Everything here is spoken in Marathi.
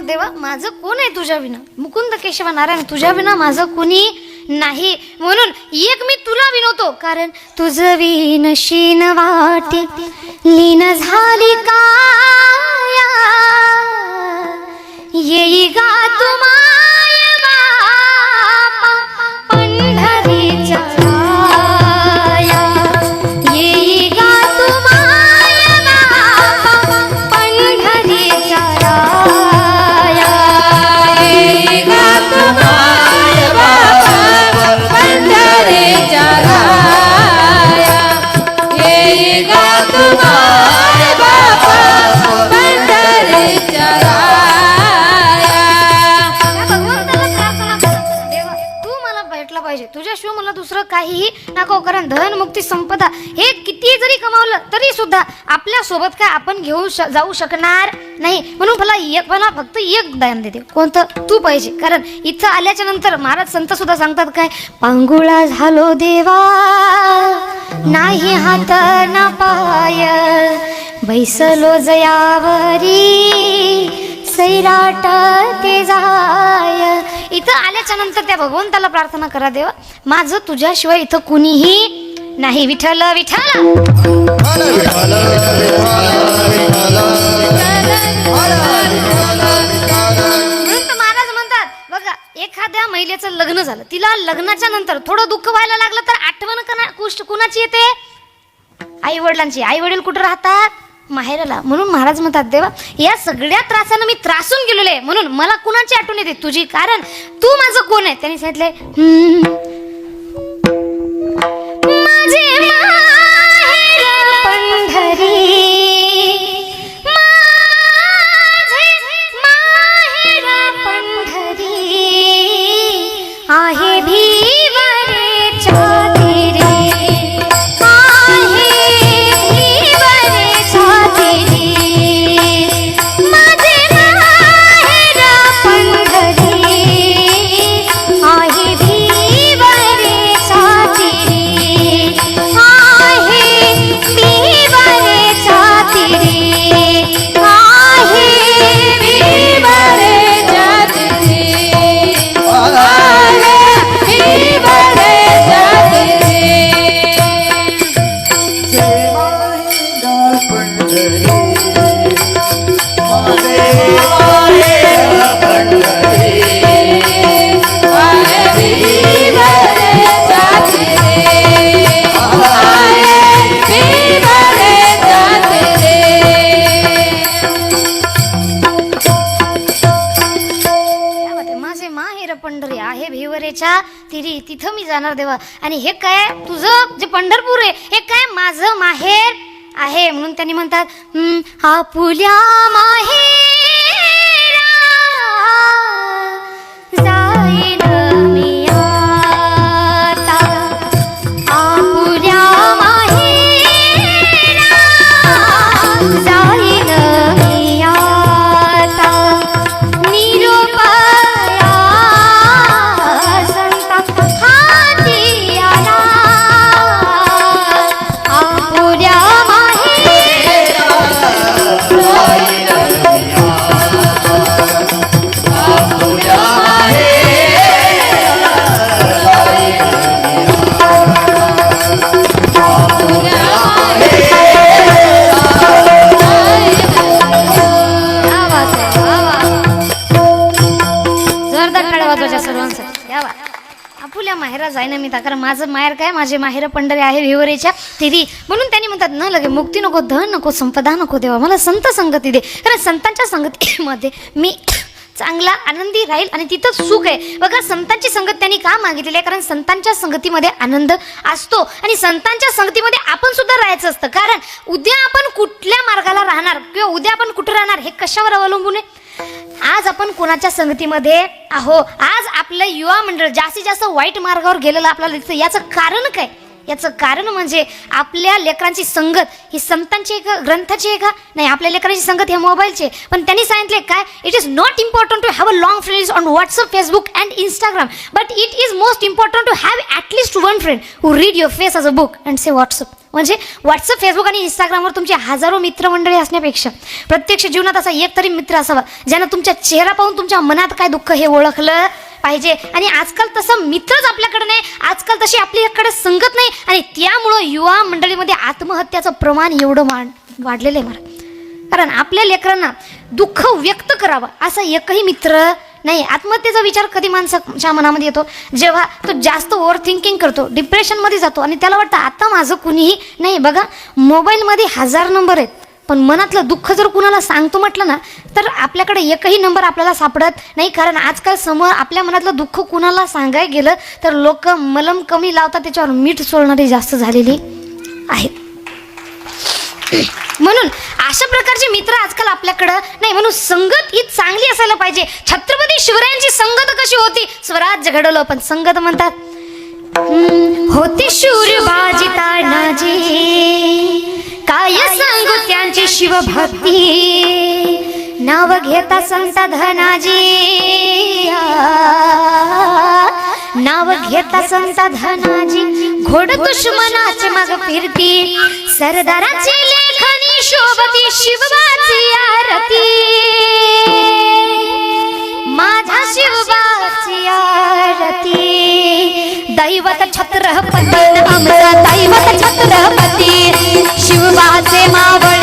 म्हणत देवा माझं कोण आहे तुझ्या विना? मुकुंद केशव नारायण तुझ्या विना माझं कुणी नाही. म्हणून एक मी तुला विनवतो कारण तुझं विनशीन वाटे लीन झाली का येई गा तुम्हा पाहिजे. तुझ्याशिवाय मला दुसरं काहीही नको कारण धन मुक्ती संपदा हे किती जरी कमावलं तरी सुद्धा आपल्यासोबत काय आपण घेऊन श- जाऊ शकणार नाही. म्हणून मला एक मला फक्त एक दान देते कोणतं? तू पाहिजे. कारण इथं आल्याच्यानंतर महाराज संत सुद्धा सांगतात काय? पांगुळा झालो देवा नाही हात ना पाय बैसलो जयावरी सैराट ते जाय. इथं आल्याच्यानंतर त्या भगवंताला प्रार्थना करा देवा. माझं तुझ्याशिवाय इथं कुणीही नाही. विठल विठल म्हणून महाराज म्हणतात बघा एखाद्या महिलेचं लग्न झालं. तिला लग्नाच्या नंतर थोडं दुःख व्हायला लागलं तर आठवण कुणाची येते? आई वडिलांची आई वडील कुठं राहतात? माहेराला. म्हणून महाराज म्हणतात देवा या सगळ्या त्रासानं मी त्रासून गेलेलो आहे. म्हणून मला कुणाची आठवण येते? तुझी. कारण तू माझं कोण आहे? त्यांनी सांगितलंय माहेर पंढरी आहे भिवरेच्या तिरी तिथं मी जाणार देवा. आणि हे काय तुझं जे पंढरपूर आहे हे काय माझं माहेर आहे? म्हणून त्यांनी म्हणतात आपुल्या माहेर यावा आपुल्या माहेरा जाईना मी कारण माझं माहेर काय? माझे माहेर पंढरी आहे विवरेच्या तिरी म्हणून त्यांनी म्हणतात न लगे मुक्ती नको धन नको संपदा नको देवा. मला संत संगती दे. कारण संतांच्या संगतीमध्ये मी चांगला आनंदी राहील आणि तिथं सुख आहे. बघा संतांची संगत त्यांनी का मागितलेली आहे? कारण संतांच्या संगतीमध्ये आनंद असतो. आणि संतांच्या संगतीमध्ये आपण सुद्धा राहायचं असतं. कारण उद्या आपण कुठल्या मार्गाला राहणार? किंवा उद्या आपण कुठं राहणार? हे कशावर अवलंबून आहे? आज आपण कोणाच्या संगतीमध्ये आहो? आज आपलं युवा मंडळ जास्तीत जास्त वाईट मार्गावर गेलेलं आपल्याला दिसतं याचं कारण काय? याचं कारण म्हणजे आपल्या लेकरांची संगत ही संतांची आहे का ग्रंथाची आहे का नाही आपल्या लेकरांची संगत ह्या मोबाईलची पण त्यांनी सांगितले काय? It is not important to have a long friends on WhatsApp Facebook and Instagram but it is most important to have at least one friend who read your face a book and say WhatsApp म्हणजे व्हॉट्सअप फेसबुक आणि इंस्टाग्रामवर तुमचे हजारो मित्रमंडळी असण्यापेक्षा प्रत्यक्ष जीवनात असा एक तरी मित्र असावा ज्यानं तुमच्या चेहरा पाहून तुमच्या मनात काय दुःख हे ओळखलं पाहिजे. आणि आजकाल तसं मित्रच आपल्याकडे नाही. आजकाल तशी आपल्याकडे संगत नाही. आणि त्यामुळं युवा मंडळीमध्ये आत्महत्याचं प्रमाण एवढं वाढ वाढलेलं आहे मला कारण आपल्या लेकरांना दुःख व्यक्त करावं असा एकही मित्र नाही. आत्महत्येचा विचार कधी माणसाच्या मनामध्ये येतो? जेव्हा तो जास्त ओव्हर थिंकिंग करतो डिप्रेशनमध्ये जातो. आणि त्याला वाटतं आता माझं कुणीही नाही. बघा मोबाईलमध्ये हजार नंबर आहेत. पण मनातलं दुःख जर कुणाला सांगतो म्हटलं ना तर आपल्याकडे एकही नंबर आपल्याला सापडत नाही. कारण आजकाल समोर आपल्या मनातलं दुःख कुणाला सांगाय गेलं तर लोक मलम कमी लावतात त्याच्यावर मीठ सोडणारी जास्त झालेली आहेत. म्हणून अशा प्रकारचे मित्र आजकाल आपल्याकडं नाही. म्हणून संगत ही चांगली असायला पाहिजे. छत्रपती शिवरायांची संगत कशी होती? स्वराज्य घडवलं पण संगत म्हणतात होती शूर बाजी भक्ती नाव घेता संत धनाजी. नाव घेता संत धनाजी. घोड दुश्मनाचे मग फिरती. सरदाराची लेखनी शोभती शिवबाची आरती. माझा शिवबाची आरती. दैवत छत्रपती आमचा दैवत छत्रपती. शिवबाचे मावळ